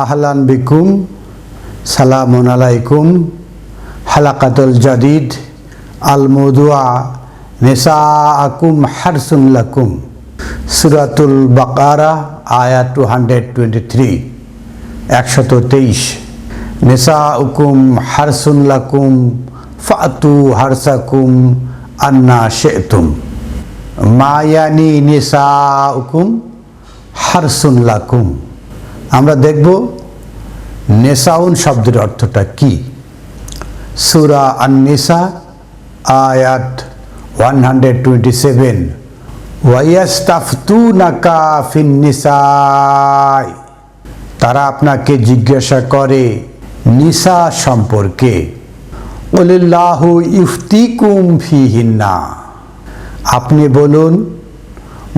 আহলান বিকুম, সালামুন আলাইকুম, হালাকাতুল জাদিদ আল মৌদুয়া নেসা আকুম হারসুন লাকুম। সুরাতুল বাকারা আয়া টু হান্ড্রেড টোয়েন্টি থ্রি একশত তেইশ। নেসা উকুম হারসুন লাকুম, ফাতু হারসাকুম, আন্না শেতুম। মায়ানি নিসা উকুম হারসুন লাকুম। আমরা দেখব নেসাউন শব্দের অর্থটা কি? সুরা আননিসা, আয়াত ওয়ান হান্ড্রেড টোয়েন্টি সেভেন তারা আপনাকে জিজ্ঞাসা করে নিসা সম্পর্কে। ওলিল্লাহু আপনি বলুন,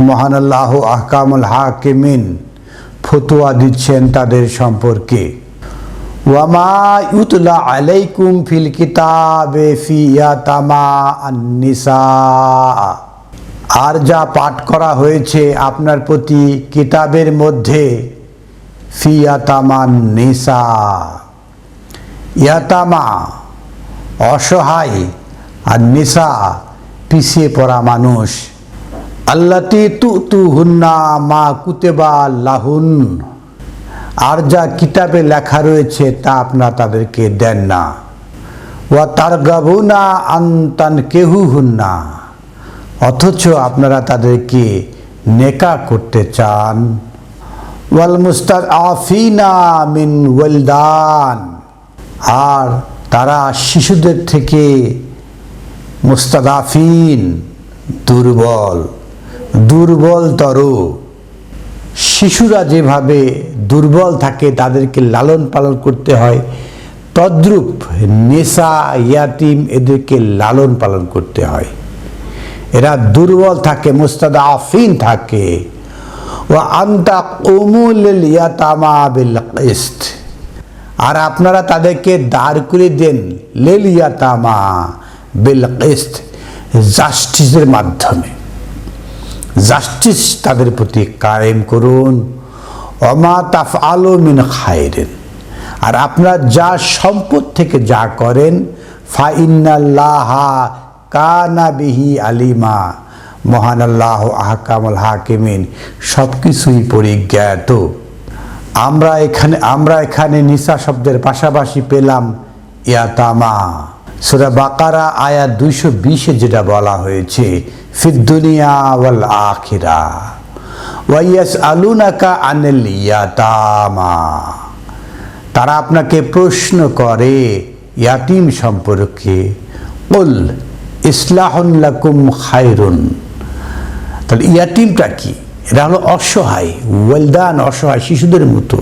মহান আল্লাহ আহকামুল হাকিমিন ফতুয়া দিচ্ছেন তাদের সম্পর্কে। ওয়ামা ইউতলা আলাইকুম ফিল কিতাবে ফি ইয়াতামা আন-নিসা। আর যা পাঠ করা হয়েছে আপনার প্রতি কিতাবের মধ্যে ফি ইয়াতামান নিসা ইয়াতামা অসহায় আর নিসা পিছিয়ে পড়া মানুষ। আল্লাতি তু তু হুন্না মা কুতেবা লাহুন। আর যা কিতাবে লেখা রয়েছে তা আপনারা তাদেরকে দেন না। ওয়া তার গাবুনা আন্তান কেহু হুন্না অথচ আপনারা তাদেরকে নেকা করতে চান। ওয়াল মুস্তাদ আফিনা মিন ওয়েলদান। আর তারা শিশুদের থেকে মুস্তাদাফিন দুর্বল। দুর্বলতর শিশুরা যেভাবে দুর্বল থাকে, তাদেরকে লালন পালন করতে হয়। তদ্রূপ নেশা, ইয়াতিম এদেরকে লালন পালন করতে হয়। এরা দুর্বল থাকে মুস্তাদা আফিন থাকে। ও আন্তা কমুল আর আপনারা তাদেরকে দাঁড় করে দেন লেলিয়াতামা বিল কিস্ত জাস্টিসের মাধ্যমে। জাস্টিস তাদের প্রতি কায়েম করুন। অমা তাফ আলো মিন খায়রেন আর আপনারা যা সম্পদ থেকে যা করেন ফাইনাল্লাহা কানা বিহি আলিমা। মহান আল্লাহ আহকামুল হাকিমিন সব কিছুই পরিজ্ঞাত। আমরা এখানে আমরা এখানে নিসা শব্দের পাশাপাশি পেলাম ইয়াতামা। সুরা বাকারা আয়া দুইশো বিশে যেটা বলা হয়েছে ফিদ্দুনিয়া ওয়াল আখিরা ওয়াইয়াস আলুনাকা আনেল ইয়াতামা। তারা আপনাকে প্রশ্ন করে ইয়াতিম সম্পর্কে, উল ইসলাহন লাকুম খায়রুন। তাহলে ইয়াতিমটা কি? এটা হলো অসহায়, ওয়েলদান অসহায় শিশুদের মতো।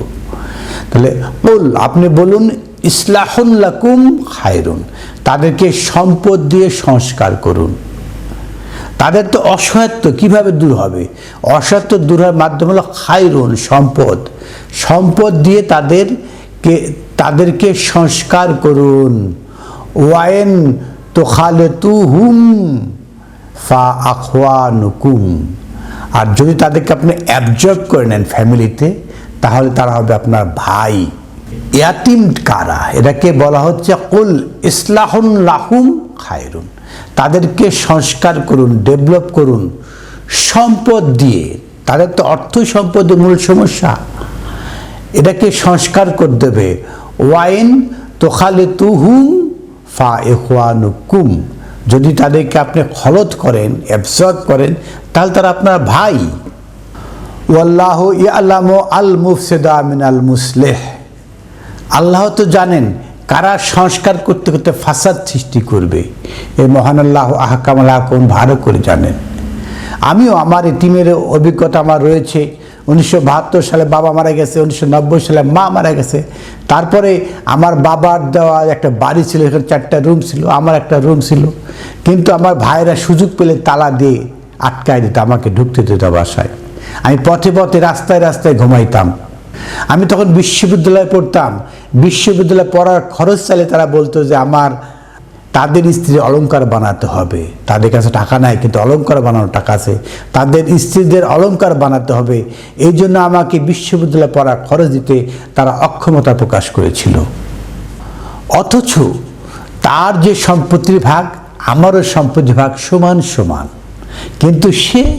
তাহলে বল আপনি বলুন ইসলাহুন লাকুম খায়রুন। তাদেরকে সম্পদ দিয়ে সংস্কার করুন। তাদের তো অসহায়ত্ব কীভাবে দূর হবে? অসহায়ত্ব দূর হওয়ার মাধ্যম হলো খায়রুন, সম্পদ। সম্পদ দিয়ে তাদেরকে তাদেরকে সংস্কার করুন। ওয়াইন তো খালে তু হুম ফা আখওয়া নুকুম আর যদি তাদেরকে আপনি অ্যাবজর্ব করে নেন ফ্যামিলিতে তাহলে তারা হবে আপনার ভাই। ইয়াতিম কারা? এটাকে বলা হচ্ছে কুল ইসলাহুন লাহুম খায়রুন। তাদেরকে সংস্কার করুন, ডেভেলপ করুন। সম্পদ দিয়ে, তাদের তো অর্থ সম্পদের মূল সমস্যা। এটাকে সংস্কার করে দেবে। ওয়াইন তোখালে তুহুম ফা এখওয়ানুকুম যদি তাদেরকে আপনি খলত করেন অ্যাবজর্ব করেন, তাহলে তারা আপনার ভাই। ওয়াল্লাহ ইয়ালাম আল মুফসেদা মিন আল মুসলেহ। আল্লাহ তো জানেন কারা সংস্কার করতে করতে ফাসাদ সৃষ্টি করবে। এই মহান আল্লাহ আহকাম আল্লাহ কোন ভালো করে জানেন। আমিও আমার এই টিমের অভিজ্ঞতা আমার রয়েছে। উনিশশো বাহাত্তর সালে বাবা মারা গেছে, উনিশশো নব্বই সালে মা মারা গেছে। তারপরে আমার বাবার দেওয়া একটা বাড়ি ছিল, এখানে চারটা রুম ছিল, আমার একটা রুম ছিল। কিন্তু আমার ভাইয়েরা সুযোগ পেলে তালা দিয়ে আটকায় দিত, আমাকে ঢুকতে দিত বাসায়। আমি পথে পথে রাস্তায় রাস্তায় ঘুমাইতাম। আমি তখন বিশ্ববিদ্যালয়ে পড়তাম। বিশ্ববিদ্যালয়ে পড়ার খরচ চালে তারা বলতো যে, আমার, তাদের স্ত্রী অলংকার বানাতে হবে। তাদের কাছে টাকা নাই, কিন্তু অলংকার বানানোর টাকা আছে। তাদের স্ত্রীদের অলংকার বানাতে হবে। এই জন্য আমাকে বিশ্ববিদ্যালয়ে পড়ার খরচ দিতে তারা অক্ষমতা প্রকাশ করেছিল। অথচ তার যে সম্পত্তির ভাগ, আমারও সম্পত্তির ভাগ সমান সমান। কিন্তু সে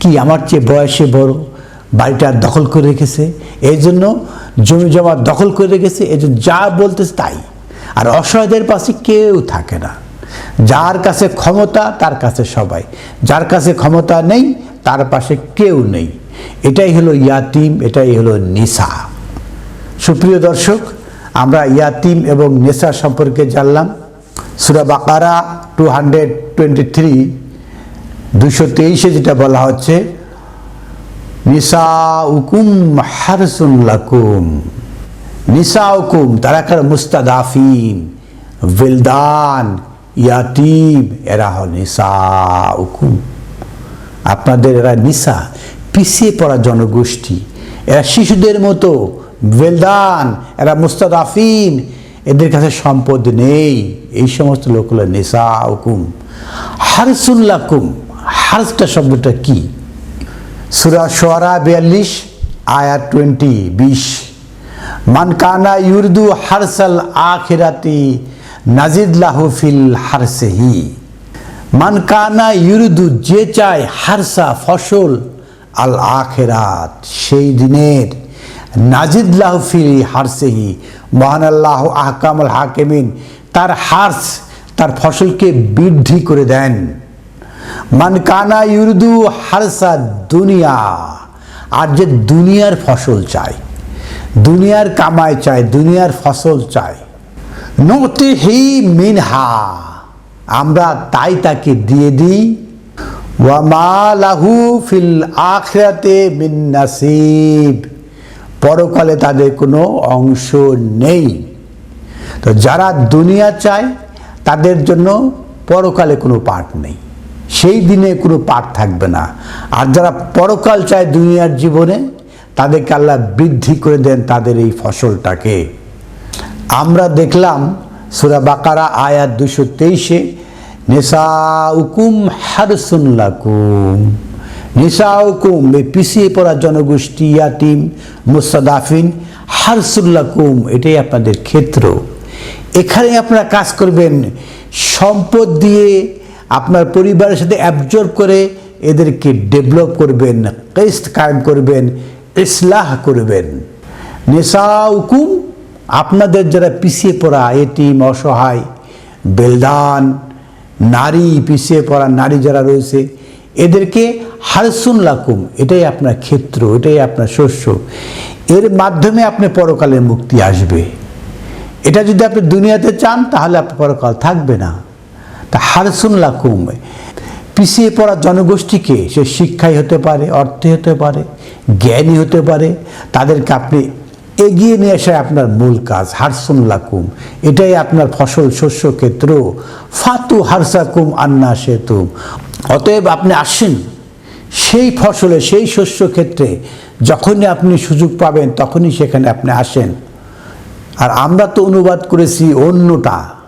কি আমার চেয়ে বয়সে বড়? বাড়িটা দখল করে রেখেছে, এই জন্য জমি জমা দখল করে রেখেছে, এই জন্য যা বলতেছে তাই। আর অসহায়দের পাশে কেউ থাকে না। যার কাছে ক্ষমতা, তার কাছে সবাই। যার কাছে ক্ষমতা নেই, তার পাশে কেউ নেই। এটাই হলো ইয়াতিম, এটাই হলো নিশা সুপ্রিয় দর্শক, আমরা ইয়াতিম এবং নেশা সম্পর্কে জানলাম। সুরা বাকারা টু হান্ড্রেড টোয়েন্টি থ্রি দুশো তেইশে যেটা বলা হচ্ছে নিসা উকুম হারসুন লাকুম। নিসা উকুম তারা কার মুস্তাদাফিন, বিলদান, ইয়াতিম, এরা হল নিসা উকুম আপনাদের এরা নিসা, পিছিয়ে পড়া জনগোষ্ঠী। এরা শিশুদের মতো, বেলদান, এরা মুস্তাদাফিন, এদের কাছে সম্পদ নেই। এই সমস্ত লোক হলো নেশা হুকুম হারসুল্লাকুম হারসটা শব্দটা কি? সুরা সোয়ারা বিয়াল্লিশ আয়া টোয়েন্টি বিশ। মান কানা ইউরদু হারসাল আখিরাতি নাজিদ ফিল হারসেহি। মানকানা ইউরদু যে চায় হারসা ফসল, আল আখেরাত সেই দিনের নাজিদ ফিল হারসেহি। মহান আল্লাহ আহকামুল হাকিমিন তার হার্স, তার ফসলকে বৃদ্ধি করে দেন। মান কানা ইউরদু হারসা দুনিয়া। আর যে দুনিয়ার ফসল চায়, দুনিয়ার কামাই চায়, দুনিয়ার ফসল চায় নতি হি মিনহা। আমরা তাই তাকে দিয়ে দিই ওয়ামা লাহু ফিল আখরাতে মিন নাসিব। পরকালে তাদের কোনো অংশ নেই। তো যারা দুনিয়া চায়, তাদের জন্য পরকালে কোনো পাঠ নেই। সেই দিনে কোনো পাঠ থাকবে না। আর যারা পরকাল চায় দুনিয়ার জীবনে, তাদেরকে আল্লাহ বৃদ্ধি করে দেন তাদের এই ফসলটাকে। আমরা দেখলাম সুরা বাকারা আয়াত দুশো তেইশে নেশা উকুম হারসুল্লাকুম নিসা হুকুম এই পিছিয়ে পড়া জনগোষ্ঠী, ইয়াতিম, মুস্তাদাফিন হারসুল্লাকুম এটাই আপনাদের ক্ষেত্র। এখানে আপনারা কাজ করবেন সম্পদ দিয়ে আপনার পরিবারের সাথে অ্যাবজর্ব করে এদেরকে ডেভেলপ করবেন কেস্ট কায়েম করবেন, ইসলাহ করবেন। নেশা হুকুম আপনাদের যারা পিছিয়ে পড়া এটিম অসহায়, বেলদান, নারী পিছিয়ে পড়া, নারী যারা রয়েছে, এদেরকে হারসুন লাকুম, এটাই আপনার ক্ষেত্র, এটাই আপনার শস্য। এর মাধ্যমে আপনি পরকালের মুক্তি আসবে। এটা যদি আপনি দুনিয়াতে চান, তাহলে আপনার পরকাল থাকবে না। তা হারসুন লাকুম। পিছিয়ে পড়া জনগোষ্ঠীকে সে শিক্ষাই হতে পারে, অর্থে হতে পারে জ্ঞানী হতে পারে, তাদেরকে আপনি এগিয়ে নিয়ে আসা আপনার মূল কাজ, হারসুন লাকুম। এটাই আপনার ফসল শস্য ক্ষেত্র। ফাতু হারসাকুম আন্না সেতুম। অতএব আপনি আসেন সেই ফসলে, সেই শস্য ক্ষেত্রে, যখনই আপনি সুযোগ পাবেন তখনই সেখানে আপনি আসেন। আর আমরা তো অনুবাদ করেছি অন্যটা।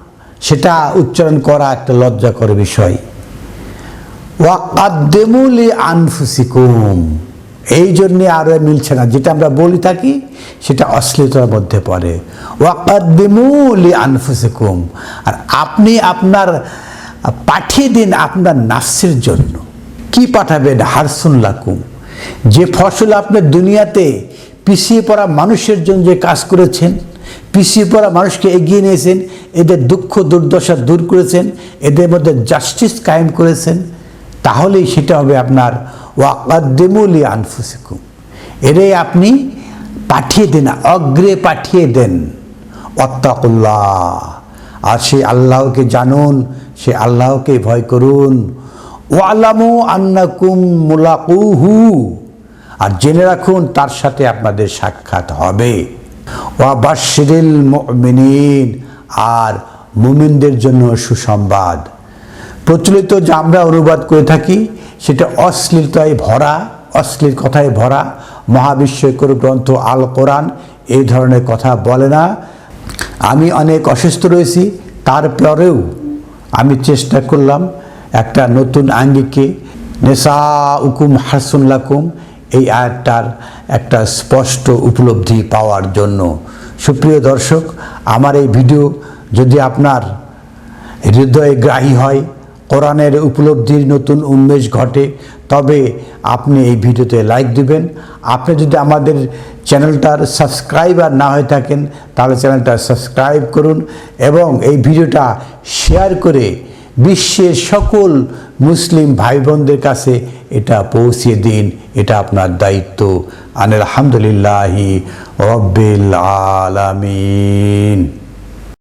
সেটা উচ্চারণ করা একটা লজ্জাকর বিষয়। ওয়াকাদ্দেমুলি আনফুসিকুম। এই জন্যে আরও মিলছে না। যেটা আমরা বলি থাকি, সেটা অশ্লীলতার মধ্যে পড়ে। ওয়াকাদ্দেমুলি আনফুসিকুম। আর আপনি আপনার পাঠিয়ে দিন আপনার নাফসের জন্য। কি পাঠাবেন? হারসুন লাকুম। যে ফসল আপনি দুনিয়াতে পিছিয়ে পড়া মানুষের জন্য যে কাজ করেছেন পিছিয়ে পড়া মানুষকে এগিয়ে নিয়েছেন, এদের দুঃখ, দুর্দশা দূর করেছেন, এদের মধ্যে জাস্টিস কায়েম করেছেন, তাহলেই সেটা হবে আপনার ওয়াকাদ্দেমুলি আনফুসিকুম এরে আপনি পাঠিয়ে দেন, অগ্রে পাঠিয়ে দেন। অত্তাকুল্লাহ আর সেই আল্লাহকে জানুন, সে আল্লাহকে ভয় করুন। ওয়ালামু আন্নাকুম মুলাকুহু। আর জেনে রাখুন, তার সাথে আপনাদের সাক্ষাৎ হবে। ওয়াবাশিরিল মুমিনিন, আর মুমিনদের জন্য সুসংবাদ। প্রচলিত যা আমরা অনুবাদ করে থাকি, সেটা অশ্লীলতায় ভরা, অশ্লীল কথায় ভরা। মহাবিশ্বকর গ্রন্থ আল কোরআন এই ধরনের কথা বলে না। আমি অনেক অসুস্থ রয়েছি, তারপরেও আমি চেষ্টা করলাম একটা নতুন আঙ্গিকে নেশা উকুম হাসুল্লাকুম এই আয়াতটার একটা স্পষ্ট উপলব্ধি পাওয়ার জন্য। সুপ্রিয় দর্শক, আমার এই ভিডিও যদি আপনার হৃদয়ে গ্রাহী হয়, কোরআনের উপলব্ধির নতুন উন্মেষ ঘটে, তবে আপনি এই ভিডিওতে লাইক দিবেন। আপনি যদি আমাদের চ্যানেলটার সাবস্ক্রাইবার না হয়ে থাকেন, তাহলে চ্যানেলটা সাবস্ক্রাইব করুন এবং এই ভিডিওটা শেয়ার করে বিশ্বের সকল মুসলিম ভাই বোনদের কাছে এটা পৌঁছিয়ে দিন, এটা আপনার দায়িত্ব। আন আলহামদুলিল্লাহি আলামিন।